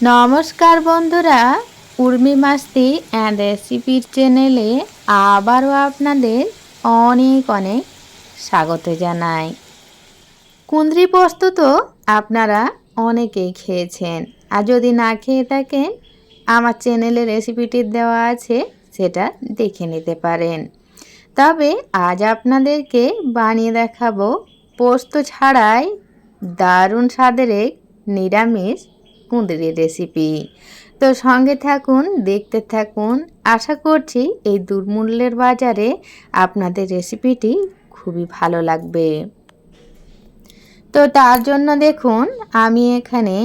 নমস্কার বন্ধুরা, উর্মি মাস্তি অ্যান্ড রেসিপির চ্যানেলে আবারও আপনাদের অনেক অনেক স্বাগত জানাই। কুন্দ্রি পোস্ত তো আপনারা অনেকেই খেয়েছেন, আর যদি না খেয়ে থাকেন, আমার চ্যানেলে রেসিপিটি দেওয়া আছে, সেটা দেখে নিতে পারেন। তবে আজ আপনাদেরকে বানিয়ে দেখাবো পোস্ত ছাড়াই দারুণ স্বাদের এক নিরামিষ কুঁদরির রেসিপি তো সঙ্গে থাকুন, দেখতে থাকুন। আশা করছি এই দুর্মূল্যের বাজারে আপনাদের রেসিপিটি খুবই ভালো লাগবে। তো তার জন্য দেখুন, আমি এখানে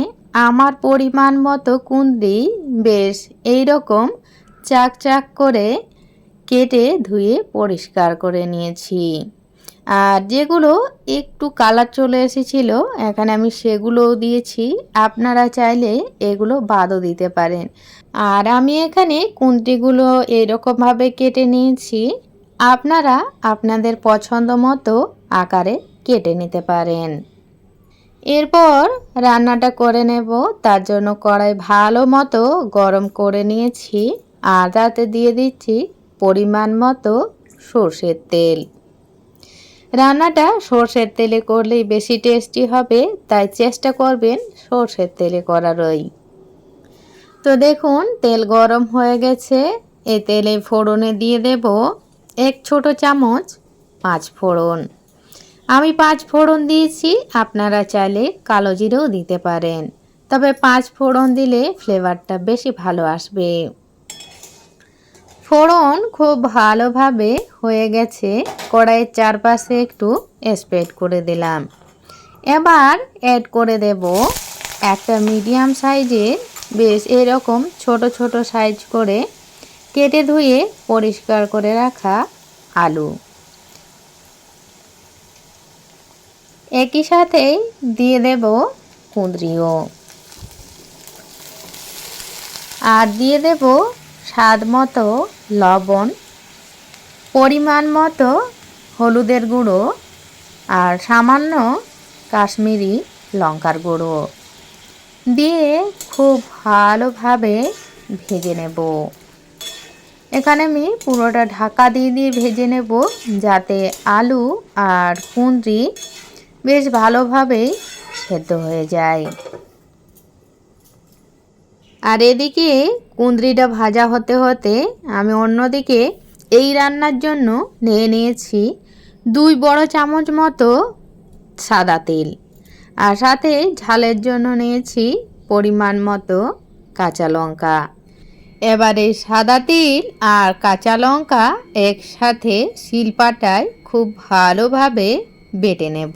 আমার পরিমাণ মতো কুঁদরি বেশ এই রকম চাক চাক করে কেটে ধুয়ে পরিষ্কার করে নিয়েছি। আর যেগুলো একটু কালার চলে এসেছিল, এখানে আমি সেগুলোও দিয়েছি। আপনারা চাইলে এগুলো বাদও দিতে পারেন। আর আমি এখানে কুন্তিগুলো এরকমভাবে কেটে নিয়েছি। আপনারা আপনাদের পছন্দ মতো আকারে কেটে নিতে পারেন। এরপর রান্নাটা করে নেব। তার জন্য কড়াই ভালো মতো গরম করে নিয়েছি। আর তাতে দিয়ে দিচ্ছি পরিমাণ মতো সর্ষের তেল। রান্নাটা সর্ষের তেলে করলেই বেশি টেস্টি হবে, তাই চেষ্টা করবেন সর্ষের তেলে করারই তো দেখুন, তেল গরম হয়ে গেছে, এ তেলে ফোড়নে দিয়ে দেব এক ছোট চামচ পাঁচ ফোড়ন। আমি পাঁচ ফোড়ন দিয়েছি, আপনারা চাইলে কালো জিরেও দিতে পারেন, তবে পাঁচ ফোড়ন দিলে ফ্লেভারটা বেশি ভালো আসবে। ফোড়ন খুব ভালোভাবে হয়ে গেছে। কড়াইয়ের চারপাশে একটু স্প্রেড করে দিলাম। এবার অ্যাড করে দেব একটা মিডিয়াম সাইজের বেশ এরকম ছোট ছোট সাইজ করে কেটে ধুয়ে পরিষ্কার করে রাখা আলু। একই সাথে দিয়ে দেব কুঁদরিও। আর দিয়ে দেব স্বাদ মতো লবণ, পরিমাণ মতো হলুদের গুঁড়ো আর সামান্য কাশ্মীরি লঙ্কার গুঁড়ো দিয়ে খুব ভালোভাবে ভেজে নেব। এখানে আমি পুরোটা ঢাকা দিয়ে দিয়ে ভেজে নেব যাতে আলু আর কুঁদরি বেশ ভালোভাবেই সেদ্ধ হয়ে যায়। আর এদিকে কুঁদরিটা ভাজা হতে হতে আমি অন্যদিকে এই রান্নার জন্য নিয়ে নিয়েছি দুই বড় চামচ মতো সাদা তেল। আর সাথে ঝালের জন্য নিয়েছি পরিমাণ মতো কাঁচা লঙ্কা। এবারে সাদা তিল আর কাঁচা লঙ্কা একসাথে শিলপাটায় খুব ভালোভাবে বেটে নেব।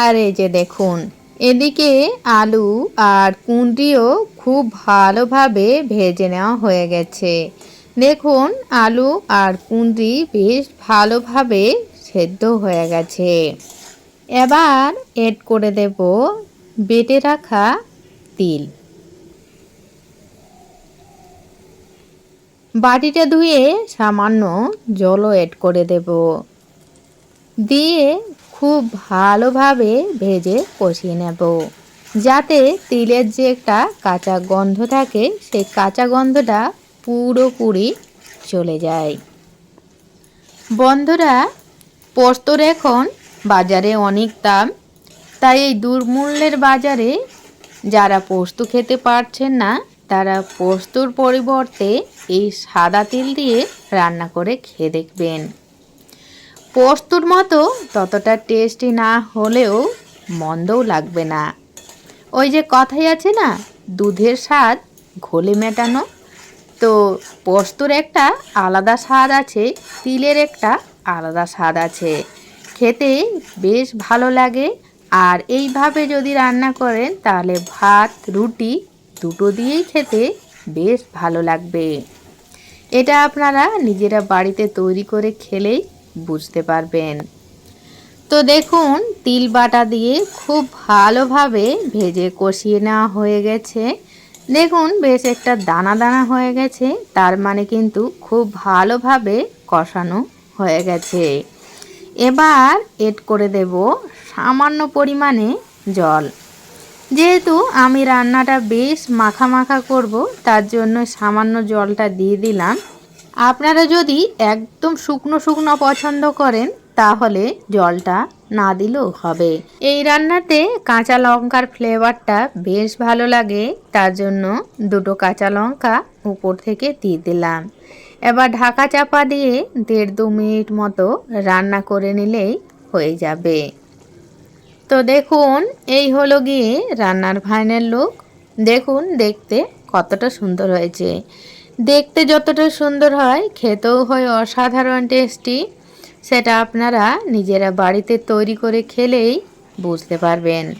আর এই যে দেখুন এদিকে আলু আর কুঁদরিও খুব ভালোভাবে ভেজে নেওয়া হয়ে গেছে। দেখুন, আলু আর কুঁদরি বেশ ভালোভাবে সেদ্ধ হয়ে গেছে। এবার এড করে দেব বেটে রাখা তিল। বাটিটা ধুয়ে সামান্য জলও এড করে দেব। দিয়ে খুব ভালোভাবে ভেজে কষিয়ে নেব। যাতে তিলের যে একটা কাঁচা গন্ধ থাকে, সেই কাঁচা গন্ধটা পুরোপুরি চলে যায়। বন্ধুরা, পোস্তর এখন বাজারে অনেক দাম। তাই এই দুর্মূল্যের বাজারে যারা পোস্ত খেতে পারছেন না, তারা পোস্তর পরিবর্তে এই সাদা তিল দিয়ে রান্না করে খেয়ে দেখবেন। পোস্তর মতো ততটা টেস্টি না হলেও মন্দও লাগবে না। ওই যে কথাই আছে না, দুধের স্বাদ ঘোলে মেটানো। তো পোস্তর একটা আলাদা স্বাদ আছে, তিলের একটা আলাদা স্বাদ আছে। খেতে বেশ ভালো লাগে। আর এইভাবে যদি রান্না করেন, তাহলে ভাত, রুটি দুটো দিয়েই খেতে বেশ ভালো লাগবে। এটা আপনারা নিজেরা বাড়িতে তৈরি করে খেলেই বুঝতে পারবেন। তো দেখুন, তিল বাটা দিয়ে খুব ভালোভাবে ভেজে কষিয়ে নেওয়া হয়ে গেছে। দেখুন, বেশ একটা দানা দানা হয়ে গেছে, তার মানে কিন্তু খুব ভালোভাবে কষানো হয়ে গেছে। এবার এড করে দেব সামান্য পরিমাণে জল। যেহেতু আমি রান্নাটা বেশ মাখা মাখা করব, তার জন্য সামান্য জলটা দিয়ে দিলাম। আপনারা যদি একদম শুকনো শুকনো পছন্দ করেন, তাহলে জলটা না দিলেও হবে। এই রান্নাতে কাঁচা লঙ্কার ফ্লেভারটা বেশ ভালো লাগে, তার জন্য দুটো কাঁচা লঙ্কা উপর থেকে দিয়ে দিলাম। এবার ঢাকা চাপা দিয়ে দেড় দু মিনিট মতো রান্না করে নিলেই হয়ে যাবে। তো দেখুন, এই হলো গিয়ে রান্নার ফাইনাল লুক দেখুন, দেখতে কতটা সুন্দর হয়েছে। দেখতে যতটা সুন্দর হয়, খেতেও হয় অসাধারণ টেস্টি। সেটা আপনারা নিজেরা বাড়িতে তৈরি করে খেলেই বুঝতে পারবেন।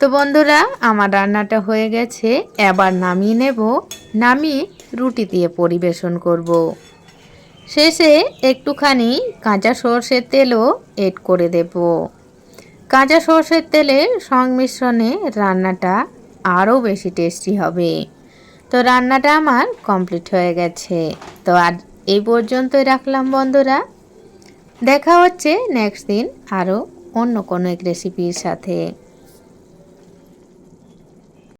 তো বন্ধুরা, আমার রান্নাটা হয়ে গেছে। এবার নামিয়ে নেব। নামিয়ে রুটি দিয়ে পরিবেশন করব। শেষে একটুখানি কাঁচা সর্ষের তেলও এড করে দেব। কাঁচা সর্ষের তেলের সংমিশ্রণে রান্নাটা আরও বেশি টেস্টি হবে। তো রান্নাটা আমার কমপ্লিট হয়ে গেছে। তো আর এই পর্যন্তই রাখলাম বন্ধুরা। দেখা হচ্ছে নেক্সট দিন আরও অন্য কোনো এক রেসিপির সাথে।